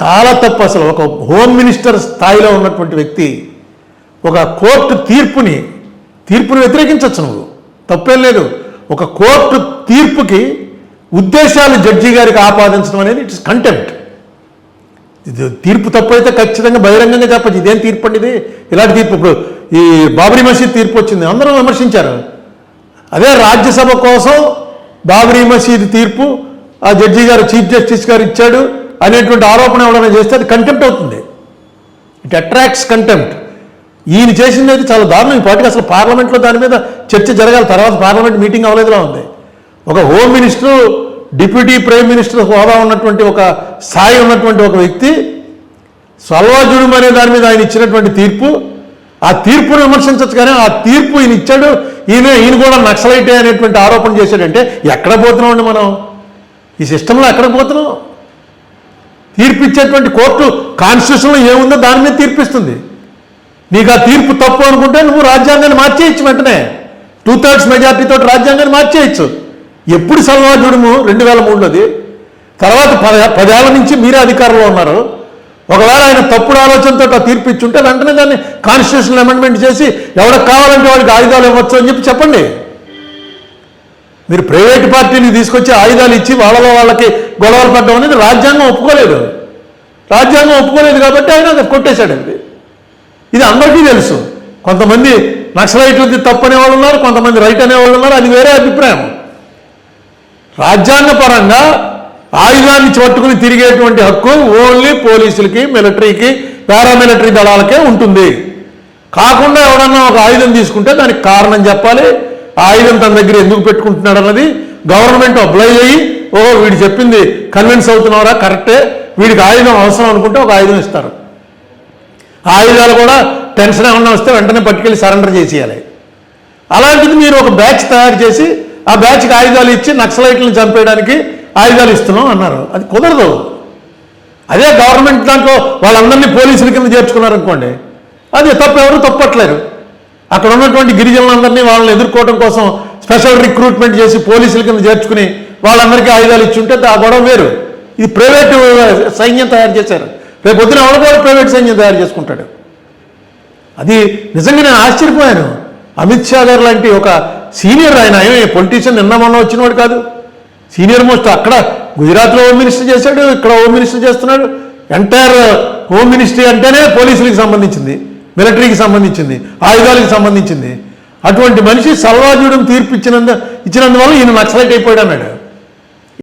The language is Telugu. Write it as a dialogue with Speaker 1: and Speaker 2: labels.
Speaker 1: చాలా తప్పు అసలు. ఒక హోమ్ మినిస్టర్ స్థాయిలో ఉన్నటువంటి వ్యక్తి ఒక కోర్టు తీర్పుని తీర్పుని వ్యతిరేకించవచ్చు నువ్వు. తప్పేం లేదు. ఒక కోర్టు తీర్పుకి ఉద్దేశాలు జడ్జి గారికి ఆపాదించడం అనేది ఇట్స్ కంటెంప్ట్. ఇది తీర్పు తప్పు అయితే ఖచ్చితంగా బహిరంగంగా చెప్పచ్చు. ఇదేం తీర్పు అండి ఇది? ఇలాంటి తీర్పు ఇప్పుడు ఈ బాబరీ మసీద్ తీర్పు వచ్చింది. అందరూ విమర్శించారు. అదే రాజ్యసభ కోసం బాబరీ మసీద్ తీర్పు ఆ జడ్జి గారు చీఫ్ జస్టిస్ గారు ఇచ్చాడు. అనేటువంటి ఆరోపణ ఎవరైనా చేస్తే అది కంటెంప్ట్ అవుతుంది. ఇట్ అట్రాక్ట్స్ కంటెంప్ట్ ఈయన చేసింది అయితే చాలా దారుణం. ఈ అసలు పార్లమెంట్లో దాని మీద చర్చ జరగాలి. తర్వాత పార్లమెంట్ మీటింగ్ అవ్వలేదులా ఉంది. ఒక home minister deputy prime minister హోదా ఉన్నటువంటి ఒక స్థాయి ఉన్నటువంటి ఒక వ్యక్తి స్వల్వజుడు అనే దాని మీద ఆయన ఇచ్చినటువంటి తీర్పు ఆ తీర్పును విమర్శించవచ్చు కానీ ఆ తీర్పు ఈయన ఇచ్చాడు. ఈయన ఈయన కూడా నక్సలైటే అనేటువంటి ఆరోపణ చేశాడంటే ఎక్కడ పోతున్నామండి మనం? ఈ సిస్టంలో ఎక్కడ పోతున్నాం? తీర్పు ఇచ్చేటువంటి కోర్టు కాన్స్టిట్యూషన్లో ఏముందో దాని మీద తీర్పిస్తుంది. నీకు ఆ తీర్పు తప్పు అనుకుంటే నువ్వు రాజ్యాంగాన్ని మార్చేయచ్చు వెంటనే. టూ థర్డ్స్ మెజార్టీతో రాజ్యాంగాన్ని మార్చేయచ్చు. ఎప్పుడు సల్వాజుడుము రెండు వేల మూడులోది తర్వాత పద పదేళ్ళ నుంచి మీరే అధికారంలో ఉన్నారు. ఒకవేళ ఆయన తప్పుడు ఆలోచనతో ఆ తీర్పు ఇచ్చుంటే వెంటనే దాన్ని కాన్స్టిట్యూషనల్ అమెండ్మెంట్ చేసి ఎవరికి కావాలంటే వాడికి ఆయుధాలు ఇవ్వచ్చు అని చెప్పి చెప్పండి. మీరు ప్రైవేట్ పార్టీని తీసుకొచ్చి ఆయుధాలు ఇచ్చి వాళ్ళలో వాళ్ళకి గొడవలు పడ్డం అనేది రాజ్యాంగం ఒప్పుకోలేదు. రాజ్యాంగం ఒప్పుకోలేదు కాబట్టి ఆయన అది కొట్టేశాడు ఇది అందరికీ తెలుసు. కొంతమంది నక్సలైట్లది తప్పు అనేవాళ్ళు ఉన్నారు కొంతమంది రైట్ అనేవాళ్ళు ఉన్నారు అది వేరే అభిప్రాయం. రాజ్యాంగపరంగా ఆయుధాన్ని పట్టుకుని తిరిగేటువంటి హక్కు ఓన్లీ పోలీసులకి మిలిటరీకి పారామిలిటరీ దళాలకే ఉంటుంది. కాకుండా ఎవడన్నా ఒక ఆయుధం తీసుకుంటే దానికి కారణం చెప్పాలి ఆయుధం తన దగ్గర ఎందుకు పెట్టుకుంటున్నాడు అన్నది గవర్నమెంట్ అప్లై అయ్యి ఓ వీడు చెప్పింది కన్విన్స్ అవుతున్నారా కరెక్టే వీడికి ఆయుధం అవసరం అనుకుంటే ఒక ఆయుధం ఇస్తారు. ఆ ఆయుధాలు కూడా టెన్షన్ ఏమన్నా వస్తే వెంటనే పట్టుకెళ్ళి సరెండర్ చేసేయాలి. అలాంటిది మీరు ఒక బ్యాచ్ తయారు చేసి ఆ బ్యాచ్కి ఆయుధాలు ఇచ్చి నక్సలైట్లను చంపేయడానికి ఆయుధాలు ఇస్తున్నాం అన్నారు. అది కుదరదు. అదే గవర్నమెంట్ దాంట్లో వాళ్ళందరినీ పోలీసుల కింద చేర్చుకున్నారనుకోండి అది తప్పు ఎవరు తప్పట్లేరు. అక్కడ ఉన్నటువంటి గిరిజనులందరినీ వాళ్ళని ఎదుర్కోవడం కోసం స్పెషల్ రిక్రూట్మెంట్ చేసి పోలీసుల కింద చేర్చుకుని వాళ్ళందరికీ ఆయుధాలు ఇచ్చుంటే ఆ గొడవ వేరు. ఇది ప్రైవేట్ సైన్యం తయారు చేశారు. రేపు పొద్దున ఎవరు కూడా ప్రైవేట్ సైన్యం తయారు చేసుకుంటాడు. అది నిజంగా నేను ఆశ్చర్యపోయాను. అమిత్ షా గారు లాంటి ఒక సీనియర్ ఆయన పొలిటీషియన్ నిన్న మొన్న వచ్చినవాడు కాదు. సీనియర్ మోస్ట్ అక్కడ గుజరాత్లో హోమ్ మినిస్టర్ చేశాడు ఇక్కడ హోమ్ మినిస్టర్ చేస్తున్నాడు. ఎంటైర్ హోమ్ మినిస్ట్రీ అంటేనే పోలీసులకు సంబంధించింది. మిలిటరీకి సంబంధించింది ఆయుధాలకు సంబంధించింది. అటువంటి మనిషి సల్వాజుడం తీర్పు ఇచ్చినందు ఇచ్చినందువల్ల ఈయన నక్సలైట్ అయిపోయాడు అన్నాడు